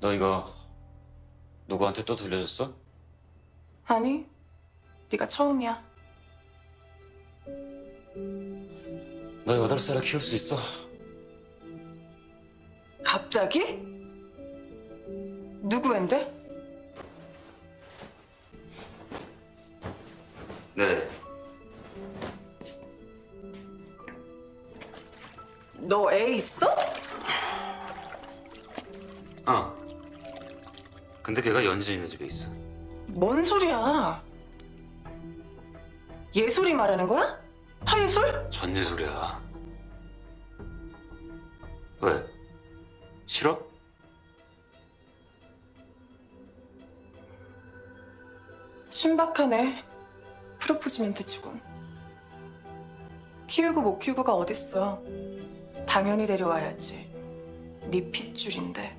너 이거 누구한테 또 들려줬어? 아니, 네가 처음이야. 너 여덟 살에 키울 수 있어? 갑자기? 누구인데? 네. 너 애 있어? 어. 근데 걔가 연진이네 집에 있어. 뭔 소리야? 예솔이 말하는 거야? 하예솔? 전예술이야. 왜? 싫어? 신박하네. 프로포즈 멘트치곤. 키우고 못 키우고가 어딨어. 당연히 데려와야지. 네 핏줄인데.